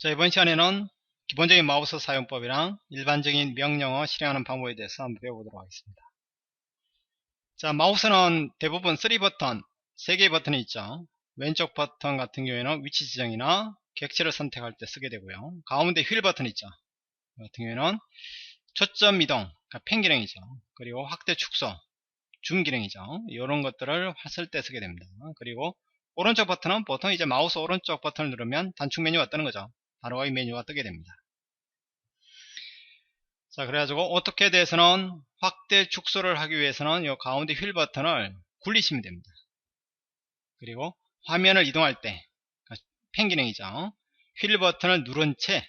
자 이번 시간에는 기본적인 마우스 사용법이랑 일반적인 명령어 실행하는 방법에 대해서 한번 배워보도록 하겠습니다. 자 마우스는 대부분 3버튼, 3개의 버튼이 있죠. 왼쪽 버튼 같은 경우에는 위치 지정이나 객체를 선택할 때 쓰게 되고요. 가운데 휠 버튼 있죠. 이 같은 경우에는 초점 이동, 그러니까 펜 기능이죠. 그리고 확대 축소, 줌 기능이죠. 이런 것들을 쓸때 쓰게 됩니다. 그리고 오른쪽 버튼은 보통 이제 마우스 오른쪽 버튼을 누르면 단축 메뉴가 뜨는 거죠. 바로 이 메뉴가 뜨게 됩니다. 자, 그래가지고 어떻게 대해서는 확대 축소를 하기 위해서는 이 가운데 휠 버튼을 굴리시면 됩니다. 그리고 화면을 이동할 때, 펜 기능이죠. 휠 버튼을 누른 채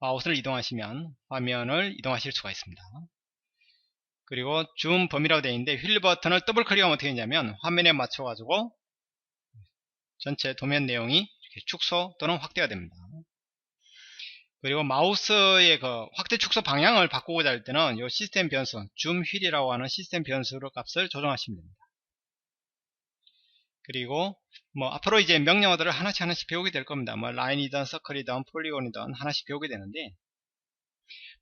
마우스를 이동하시면 화면을 이동하실 수가 있습니다. 그리고 줌 범위라고 되어 있는데 휠 버튼을 더블 클릭하면 어떻게 되냐면 화면에 맞춰 가지고 전체 도면 내용이 축소 또는 확대가 됩니다. 그리고 마우스의 그 확대 축소 방향을 바꾸고자 할 때는 이 시스템 변수, 줌 휠이라고 하는 시스템 변수로 값을 조정하시면 됩니다. 그리고 뭐 앞으로 이제 명령어들을 하나씩 하나씩 배우게 될 겁니다. 뭐 라인이든 서클이든 폴리곤이든 하나씩 배우게 되는데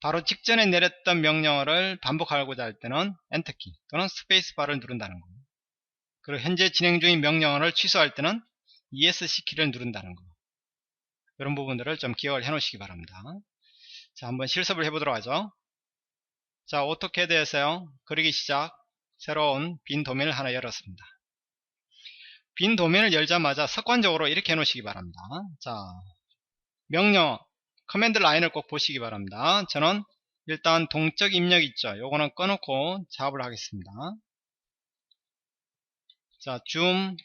바로 직전에 내렸던 명령어를 반복하고자 할 때는 엔터키 또는 스페이스바를 누른다는 거. 그리고 현재 진행 중인 명령어를 취소할 때는 ESC 키를 누른다는 거. 이런 부분들을 좀 기억을 해 놓으시기 바랍니다. 자, 한번 실습을 해 보도록 하죠. 자, 어떻게 되세요? 그리기 시작. 새로운 빈 도면을 하나 열었습니다. 빈 도면을 열자마자 습관적으로 이렇게 해 놓으시기 바랍니다. 자, 명령, 커맨드 라인을 꼭 보시기 바랍니다. 저는 일단 동적 입력 있죠. 요거는 꺼놓고 작업을 하겠습니다. 자, 줌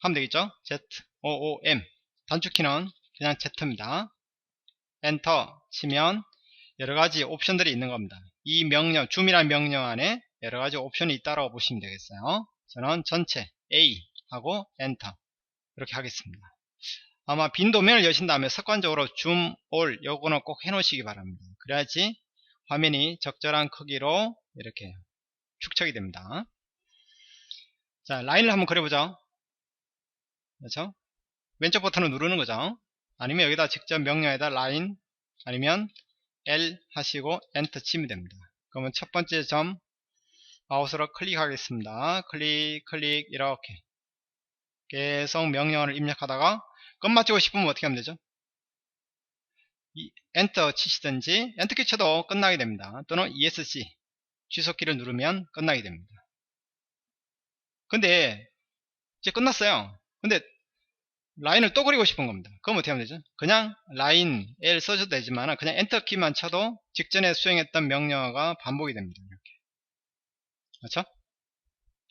하면 되겠죠? Z, O, O, M 단축키는 그냥 Z입니다. 엔터 치면 여러가지 옵션들이 있는 겁니다. 이 명령, 줌이라는 명령 안에 여러가지 옵션이 있다고 보시면 되겠어요. 저는 전체 A 하고 엔터 이렇게 하겠습니다. 아마 빈 도면을 여신 다음에 습관적으로 줌, 올 요거는 꼭 해놓으시기 바랍니다. 그래야지 화면이 적절한 크기로 이렇게 축척이 됩니다. 자 라인을 한번 그려보죠. 그렇죠? 왼쪽 버튼을 누르는 거죠. 아니면 여기다 직접 명령에다 라인 아니면 L 하시고 엔터 치면 됩니다. 그러면 첫 번째 점 마우스로 클릭하겠습니다. 클릭 클릭 이렇게 계속 명령어를 입력하다가 끝마치고 싶으면 어떻게 하면 되죠? 엔터 치시든지 엔터키 쳐도 끝나게 됩니다. 또는 ESC 취소키를 누르면 끝나게 됩니다. 근데 이제 끝났어요. 근데 라인을 또 그리고 싶은 겁니다. 그럼 어떻게 하면 되죠? 그냥 라인 L 써줘도 되지만 그냥 엔터키만 쳐도 직전에 수행했던 명령어가 반복이 됩니다. 이렇게. 그렇죠?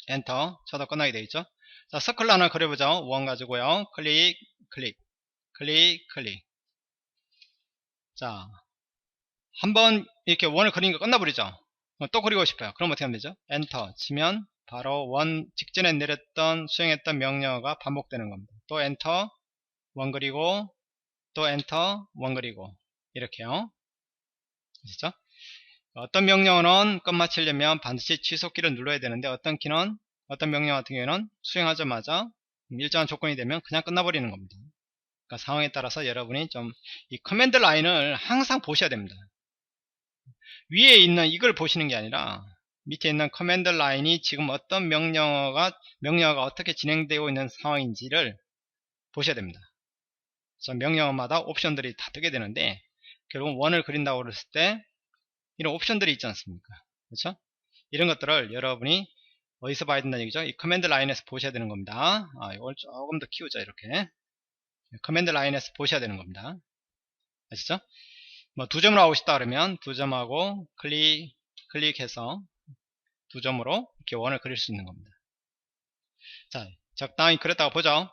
엔터 쳐도 끝나게 되겠죠? 자, 서클 하나 그려보죠. 원 가지고요. 클릭, 클릭, 클릭, 클릭. 자, 한번 이렇게 원을 그리니까 끝나버리죠? 또 그리고 싶어요. 그럼 어떻게 하면 되죠? 엔터 치면 바로 원 직전에 내렸던 수행했던 명령어가 반복되는 겁니다. 또 엔터 원 그리고 또 엔터 원 그리고 이렇게요. 아시죠? 어떤 명령어는 끝 마치려면 반드시 취소키를 눌러야 되는데 어떤 키는 어떤 명령 같은 경우에는 수행하자마자 일정한 조건이 되면 그냥 끝나버리는 겁니다. 그러니까 상황에 따라서 여러분이 좀 이 커맨드 라인을 항상 보셔야 됩니다. 위에 있는 이걸 보시는 게 아니라 밑에 있는 커맨드 라인이 지금 어떤 명령어가 명령어가 어떻게 진행되고 있는 상황인지를 보셔야 됩니다. 그래서 명령어마다 옵션들이 다 뜨게 되는데 결국 원을 그린다고 그랬을 때 이런 옵션들이 있지 않습니까? 그렇죠? 이런 것들을 여러분이 어디서 봐야 된다는 얘기죠? 이 커맨드 라인에서 보셔야 되는 겁니다. 아, 이걸 조금 더 키우자 이렇게 커맨드 라인에서 보셔야 되는 겁니다. 아시죠? 뭐 두 점으로 하고 싶다 그러면 두 점하고 클릭 클릭해서 두 점으로 이렇게 원을 그릴 수 있는 겁니다. 자, 적당히 그렸다고 보죠.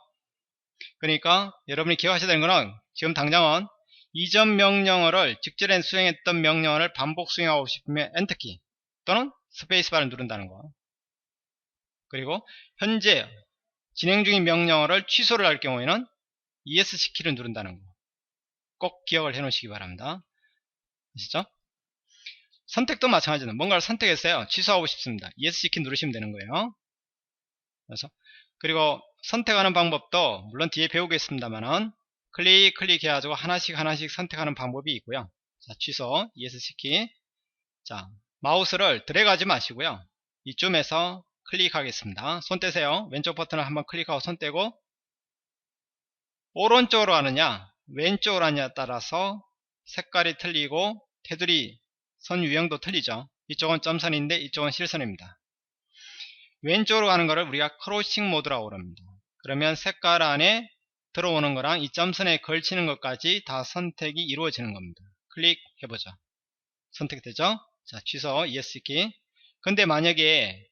그러니까 여러분이 기억하셔야 되는 거는 지금 당장은 이전 명령어를 직전에 수행했던 명령어를 반복 수행하고 싶으면 엔터키 또는 스페이스바를 누른다는 거. 그리고 현재 진행 중인 명령어를 취소를 할 경우에는 ESC 키를 누른다는 거. 꼭 기억을 해 놓으시기 바랍니다. 아시죠? 선택도 마찬가지입니다. 뭔가를 선택했어요. 취소하고 싶습니다. ESC 키 누르시면 되는 거예요. 그래서 그리고 선택하는 방법도 물론 뒤에 배우겠습니다만은 클릭 클릭 해 가지고 하나씩 하나씩 선택하는 방법이 있고요. 자, 취소, ESC키. 자, 마우스를 드래그하지 마시고요. 이쯤에서 클릭하겠습니다. 손 떼세요. 왼쪽 버튼을 한번 클릭하고 손 떼고 오른쪽으로 하느냐 왼쪽으로 하느냐에 따라서 색깔이 틀리고 테두리 선 유형도 틀리죠. 이쪽은 점선인데 이쪽은 실선입니다. 왼쪽으로 가는 것을 우리가 크로싱 모드라고 그럽니다. 그러면 색깔 안에 들어오는 거랑 이 점선에 걸치는 것까지 다 선택이 이루어지는 겁니다. 클릭해보죠. 선택되죠? 자, 취소, ES키. 근데 만약에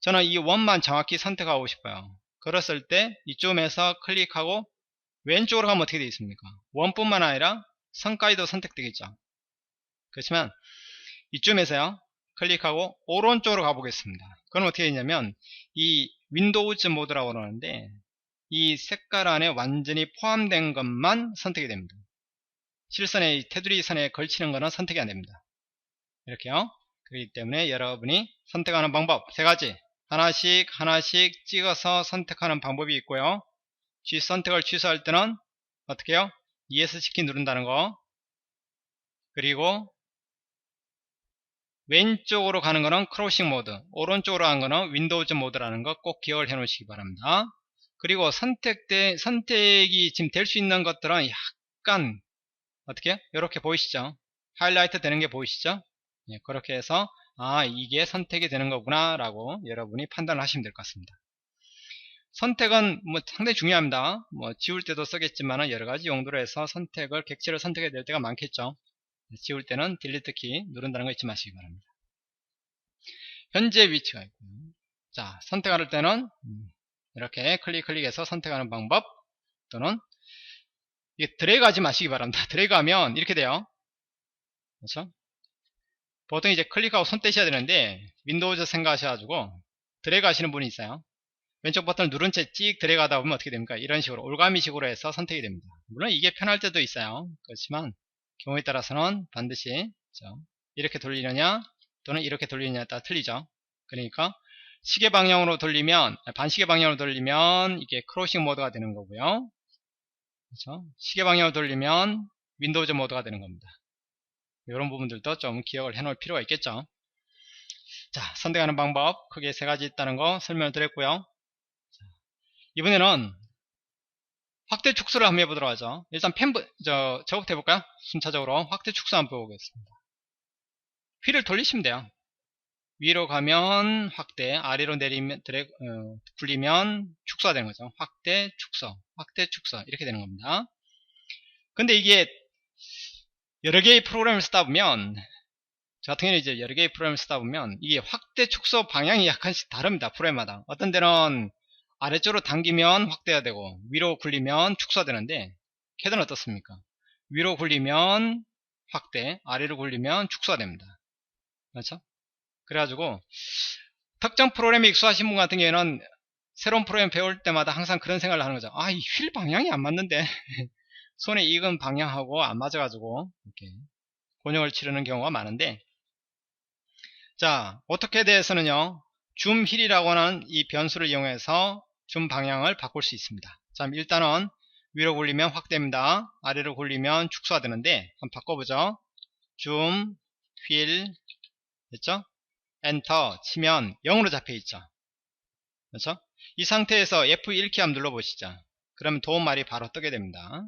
저는 이 원만 정확히 선택하고 싶어요. 그랬을 때 이쯤에서 클릭하고 왼쪽으로 가면 어떻게 되어 있습니까? 원뿐만 아니라 선까지도 선택되겠죠. 그렇지만 이쯤에서요. 클릭하고 오른쪽으로 가보겠습니다. 그럼 어떻게 되냐면 이 윈도우즈 모드라고 그러는데 이 색깔 안에 완전히 포함된 것만 선택이 됩니다. 실선에 테두리 선에 걸치는 것은 선택이 안 됩니다. 이렇게요. 그렇기 때문에 여러분이 선택하는 방법 세 가지 하나씩 하나씩 찍어서 선택하는 방법이 있고요. 취 선택을 취소할 때는 어떻게 해요? ESC 키 누른다는 거 그리고 왼쪽으로 가는 거는 크로싱 모드 오른쪽으로 가는 거는 윈도우즈 모드라는 거 꼭 기억을 해 놓으시기 바랍니다. 그리고 선택대, 선택이 지금 될 수 있는 것들은 약간 어떻게 이렇게 보이시죠? 하이라이트 되는 게 보이시죠? 예, 그렇게 해서 아 이게 선택이 되는 거구나 라고 여러분이 판단을 하시면 될 것 같습니다. 선택은 뭐 상당히 중요합니다. 뭐 지울 때도 쓰겠지만 여러 가지 용도로 해서 선택을 객체를 선택해야 될 때가 많겠죠. 지울 때는 딜리트 키 누른다는 거 잊지 마시기 바랍니다. 현재 위치가 있고요. 자 선택할 때는 음, 이렇게 클릭 클릭해서 선택하는 방법 또는 이게 드래그 하지 마시기 바랍니다. 드래그 하면 이렇게 돼요. 그렇죠? 보통 이제 클릭하고 손 떼셔야 되는데 윈도우즈 생각하셔가지고 드래그 하시는 분이 있어요. 왼쪽 버튼을 누른 채 찍 드래그 하다 보면 어떻게 됩니까? 이런 식으로 올가미식으로 해서 선택이 됩니다. 물론 이게 편할 때도 있어요. 그렇지만 경우에 따라서는 반드시? 이렇게 돌리느냐 또는 이렇게 돌리느냐에 따라 틀리죠. 그러니까 시계 방향으로 돌리면 반시계 방향으로 돌리면 이게 크로싱 모드가 되는 거고요. 그렇죠? 시계 방향으로 돌리면 윈도우즈 모드가 되는 겁니다. 이런 부분들도 좀 기억을 해 놓을 필요가 있겠죠. 자, 선택하는 방법 크게 세 가지 있다는 거 설명을 드렸고요. 자, 이번에는 확대 축소를 한번 해보도록 하죠. 일단 펜, 저, 저부터 해볼까요? 순차적으로 확대 축소 한번 보겠습니다. 휠을 돌리시면 돼요. 위로 가면 확대, 아래로 내리면, 드래, 어, 굴리면 축소가 되는 거죠. 확대, 축소, 확대, 축소. 이렇게 되는 겁니다. 근데 이게 여러 개의 프로그램을 쓰다 보면, 저 같은 경우는 이제 여러 개의 프로그램을 쓰다 보면, 이게 확대, 축소 방향이 약간씩 다릅니다. 프로그램마다. 어떤 데는 아래쪽으로 당기면 확대가 되고, 위로 굴리면 축소가 되는데, 캐드는 어떻습니까? 위로 굴리면 확대, 아래로 굴리면 축소가 됩니다. 그렇죠? 그래가지고 특정 프로그램에 익숙하신 분 같은 경우에는 새로운 프로그램 배울 때마다 항상 그런 생각을 하는 거죠. 아, 이 휠 방향이 안 맞는데 손에 익은 방향하고 안 맞아가지고 이렇게 곤욕을 치르는 경우가 많은데 자 어떻게 대해서는요 줌 힐이라고 하는 이 변수를 이용해서 줌 방향을 바꿀 수 있습니다. 자 일단은 위로 굴리면 확대입니다. 아래로 굴리면 축소가 되는데 한번 바꿔보죠. 줌, 휠 됐죠? 엔터 치면 0으로 잡혀 있죠. 그렇죠? 이 상태에서 F1키 한번 눌러보시죠. 그러면 도움말이 바로 뜨게 됩니다.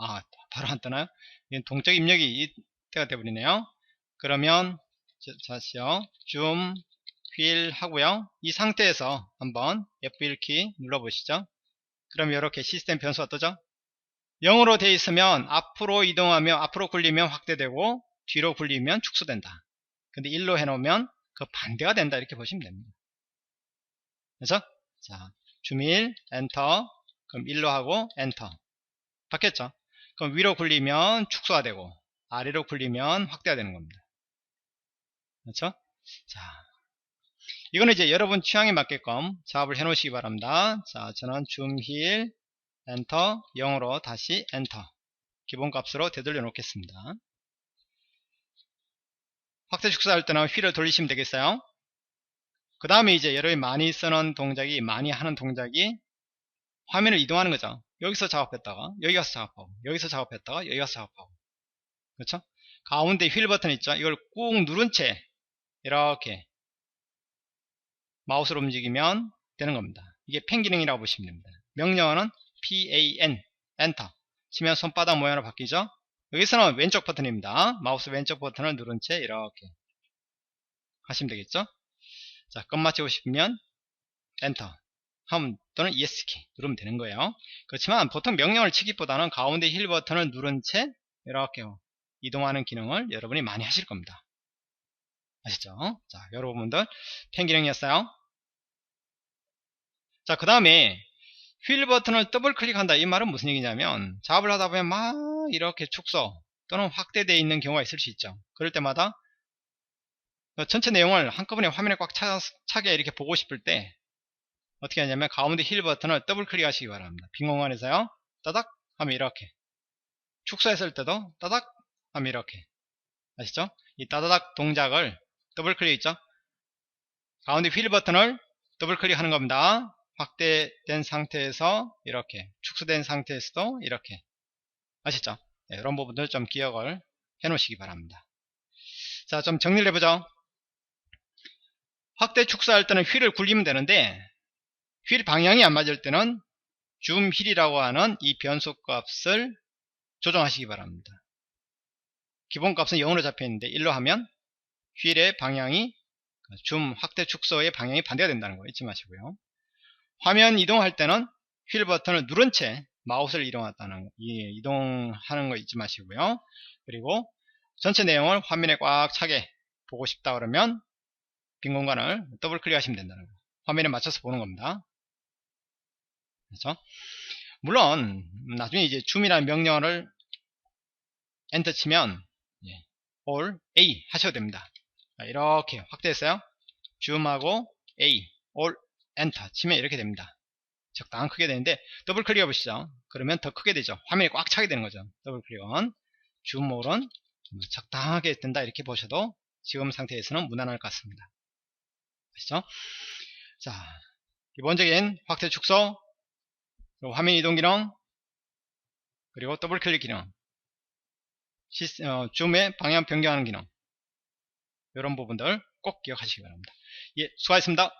아, 바로 안 뜨나요? 동적 입력이 이때가 돼버리네요. 그러면 다시요. 줌, 휠 하고요. 이 상태에서 한번 F1키 눌러보시죠. 그럼 이렇게 시스템 변수가 뜨죠? 0으로 되어 있으면 앞으로 이동하며 앞으로 굴리면 확대되고 뒤로 굴리면 축소된다. 근데 1로 해놓으면 그 반대가 된다 이렇게 보시면 됩니다. 그래서 자 주밀 엔터 그럼 1로 하고 엔터 바뀌었죠. 그럼 위로 굴리면 축소가 되고 아래로 굴리면 확대가 되는 겁니다. 그렇죠? 자 이거는 이제 여러분 취향에 맞게끔 작업을 해 놓으시기 바랍니다. 자 저는 줌힐 엔터 0으로 다시 엔터 기본값으로 되돌려 놓겠습니다. 확대 축소할 때는 휠을 돌리시면 되겠어요. 그 다음에 이제 여러분이 많이 쓰는 동작이 많이 하는 동작이 화면을 이동하는 거죠. 여기서 작업했다가 여기 가서 작업하고 여기서 작업했다가 여기 가서 작업하고 그렇죠? 가운데 휠 버튼 있죠? 이걸 꾹 누른 채 이렇게 마우스로 움직이면 되는 겁니다. 이게 펜 기능이라고 보시면 됩니다. 명령어는 PAN 엔터 치면 손바닥 모양으로 바뀌죠? 여기서는 왼쪽 버튼입니다. 마우스 왼쪽 버튼을 누른 채 이렇게 하시면 되겠죠? 자, 끝마치고 싶으면 엔터 하면 또는 ES키 누르면 되는 거예요. 그렇지만 보통 명령을 치기보다는 가운데 힐 버튼을 누른 채 이렇게 이동하는 기능을 여러분이 많이 하실 겁니다. 아시죠? 자, 여러분들 펜 기능이었어요. 자, 그 다음에 휠 버튼을 더블 클릭한다. 이 말은 무슨 얘기냐면 작업을 하다 보면 막 이렇게 축소 또는 확대되어 있는 경우가 있을 수 있죠. 그럴 때마다 그 전체 내용을 한꺼번에 화면에 꽉 차, 차게 이렇게 보고 싶을 때 어떻게 하냐면 가운데 힐 버튼을 더블 클릭하시기 바랍니다. 빈 공간에서요. 따닥 하면 이렇게 축소했을 때도 따닥 하면 이렇게 아시죠? 이 따다닥 동작을 더블 클릭 있죠? 가운데 휠 버튼을 더블 클릭하는 겁니다. 확대된 상태에서 이렇게 축소된 상태에서도 이렇게 아시죠? 네, 이런 부분들 좀 기억을 해 놓으시기 바랍니다. 자, 좀 정리를 해보죠. 확대 축소할 때는 휠을 굴리면 되는데 휠 방향이 안 맞을 때는 줌 휠이라고 하는 이 변수 값을 조정하시기 바랍니다. 기본 값은 0으로 잡혀 있는데 1로 하면 휠의 방향이 줌 확대 축소의 방향이 반대가 된다는 거 잊지 마시고요. 화면 이동할 때는 휠 버튼을 누른 채 마우스를 이동한다는 거, 예, 이동하는 거 잊지 마시고요. 그리고 전체 내용을 화면에 꽉 차게 보고 싶다 그러면 빈 공간을 더블 클릭하시면 된다는 거. 화면에 맞춰서 보는 겁니다. 그렇죠? 물론 나중에 이제 줌이라는 명령어를 엔터 치면 예, all A 하셔도 됩니다. 자, 이렇게 확대했어요. 줌하고 A all 엔터 치면 이렇게 됩니다. 적당한 크게 되는데 더블 클릭해 보시죠. 그러면 더 크게 되죠. 화면이 꽉 차게 되는 거죠. 더블 클릭은 줌 올은 적당하게 된다 이렇게 보셔도 지금 상태에서는 무난할 것 같습니다. 아시죠? 자, 기본적인 확대 축소, 화면 이동 기능, 그리고 더블 클릭 기능, 시스, 어, 줌의 방향 변경하는 기능, 이런 부분들 꼭 기억하시기 바랍니다. 예, 수고하셨습니다.